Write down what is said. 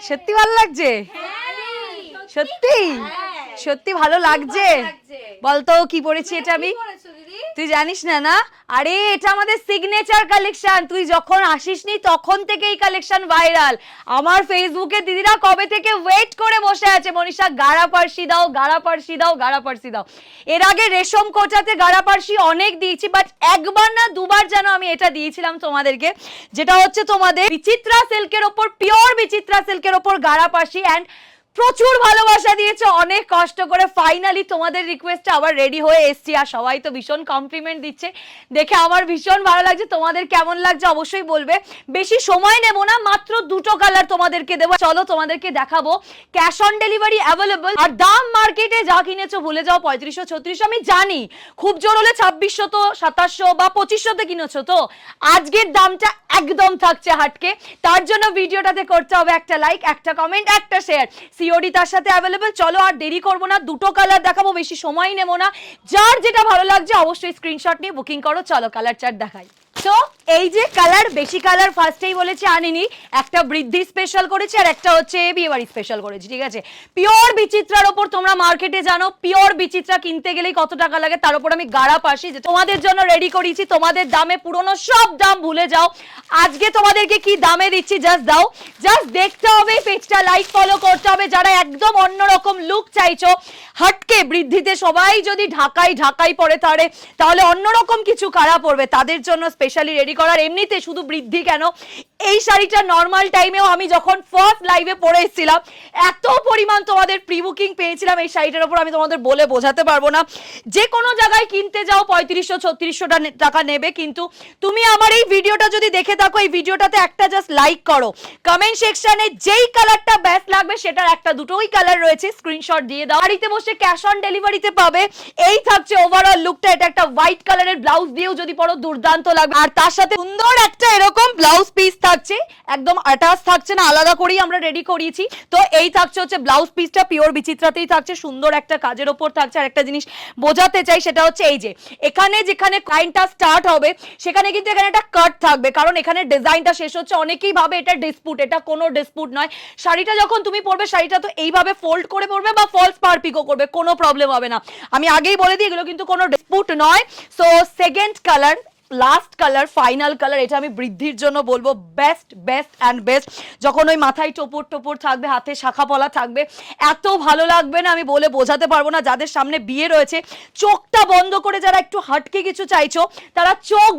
সত্যি ভালো লাগছে? সত্যি? সত্যি ভালো লাগছে? বলতো কি পড়েছি এটা আমি? তুই জানিস না না? আরে, এটা আমাদের সিগনেচার কালেকশন তুই যখন আসিসনি, তখন থেকে এই কালেকশন ভাইরাল আমার ফেসবুকে দিদিরা কবে থেকে ওয়েট করে বসে আছে? মনীষা, গাড়া পার্সি দাও, গাড়া পার্সি দাও, গাড়া পার্সি দাও। এর আগে রেশম কোটাতে গাড়া পার্সি অনেক দিয়েছি বাট একবার না দুবার যেন আমি এটা দিয়েছিলাম তোমাদেরকে। যেটা হচ্ছে তোমাদের বিচিত্রা সিল্কের ওপর পিওর বিচিত্রা সিল্কের ওপর গাড়া পার্সি অ্যান্ড প্রচুর ভালোবাসা দিয়েছে, অনেক কষ্ট করে ফাইনালি তোমাদের রিকোয়েস্টে আবার রেডি হয়ে এসছি। আর সবাই তো ভীষণ কমপ্লিমেন্ট দিচ্ছে। দেখে আমার ভীষণ ভালো লাগছে। তোমাদের কেমন লাগছে অবশ্যই বলবে। বেশি সময় নেব না, মাত্র দুটো কালার তোমাদেরকে দেবো। চলো তোমাদেরকে দেখাবো। ক্যাশ অন ডেলিভারি অ্যাভেলেবল আর দাম মার্কেটে যা কিনেছো, ভুলে যাও, পঁয়ত্রিশশো, ছত্রিশশো, আমি জানি। খুব জোর হলে ছাব্বিশশো তো সাতাশশো বা পঁচিশশোতে কিনেছো তো? আজকের দামটা একদম থাকছে হাটকে। তার জন্য ভিডিওটাতে করতে হবে একটা লাইক একটা কমেন্ট একটা শেয়ার সিওডি তার সাথে অ্যাভেলেবল চলো আর দেরি করব না, দুটো কালার দেখাবো, বেশি সময় নেব না। যার যেটা ভালো লাগছে অবশ্যই স্ক্রিনশট নিয়ে বুকিং করো, চলো কালার চার্ট দেখাই। তো এই যে কালার বেশি কালার ফার্স্টেই বলেছি আনিনি, একটা বৃদ্ধি স্পেশাল করেছি আর একটা হচ্ছে বিয়ে বাড়ি স্পেশাল করেছি, ঠিক আছে? পিওর বিচিত্রার ওপর তোমরা মার্কেটে জানো পিওর বিচিত্রা কিনতে গেলেই কত টাকা লাগে, তার উপর আমি গাড়া পাশি যে তোমাদের জন্য রেডি করেছি তোমাদের দামে পুরনো সব দাম ভুলে যাও। আজকে তোমাদেরকে কি দামে দিচ্ছি জাস্ট দাও। জাস্ট দেখতে হবে লাইক ফলো করতে হবে। যারা একদম অন্যরকম লুক চাইছো হটকে বৃদ্ধিতে সবাই যদি ঢাকাই ঢাকাই পড়ে তাহলে তাহলে অন্যরকম কিছু কারা পড়বে? তাদের জন্য স্পেশালি রেডি করার এমনিতে শুধু বৃদ্ধি কেন? এই শাড়িটা নর্মাল টাইমেও আমি যখন ফার্স্ট লাইভে পরে এসেছিলাম, এত পরিমাণ তোমাদের প্রি বুকিং পেয়েছিলাম এই শাড়িটার উপর, আমি তোমাদের বলে বোঝাতে পারব না। যে কোনো জায়গায় কিনতে যাও, পঁয়ত্রিশশো, ছত্রিশশো টাকা নেবে, কিন্তু তুমি আমার এই ভিডিওটা যদি দেখে থাকো, এই ভিডিওটাতে একটা জাস্ট লাইক করো। কমেন্ট সেকশনে যেই কালারটা বেস্ট লাগবে, সেটার একটা দুটোই কালার রয়েছে স্ক্রিনশট দিয়ে দাও। বাড়িতে বসে ক্যাশ অন ডেলিভারিতে পাবে, এই থাকছে ওভারঅল লুকটা এটা একটা হোয়াইট কালারের ব্লাউজ দিয়েও যদি পরো, দুর্দান্ত লাগবে। আর তার সাথে সুন্দর একটা এরকম ব্লাউজ পিস থাকছে। একদম আটাস থাকছে না, আলাদা করেই আমরা রেডি করিয়েছি। তো এই থাকছে হচ্ছে ব্লাউজ পিসটা পিওর বিচিত্রাতেই থাকছে, সুন্দর একটা কাজের ওপর থাকছে। আর একটা জিনিস বোঝাতে চাই, সেটা হচ্ছে এই যে, এখানে যেখানে ক্লাইন্টটা স্টার্ট হবে, সেখানে কিন্তু এখানে একটা কাট থাকবে। কারণ এখানে ডিজাইনটা শেষ হচ্ছে, অনেকেই ভাবে এটা ডিসপুট এটা কোনো ডিসপুট নয়। শাড়িটা যখন তুমি পরবে, শাড়িটা তো এইভাবে ফোল্ড করে পরবে বা ফলস পারপিকও করবে, কোনো প্রবলেম হবে না। আমি আগেই বলে দিই, এগুলো কিন্তু কোনো ডিসপুট নয়। So second colour last colour final colour এটা আমি বৃদ্ধির জন্য বলব বেস্ট বেস্ট অ্যান্ড বেস্ট যখন ওই মাথায় টোপর টোপর থাকবে, হাতে শাখা পলা থাকবে, এত ভালো লাগবে না, আমি বলে বোঝাতে পারব না, যাদের সামনে বিয়ে রয়েছে, চোখটা বন্ধ করে যারা একটু হাটকে কিছু চাইছো, তারা চোখ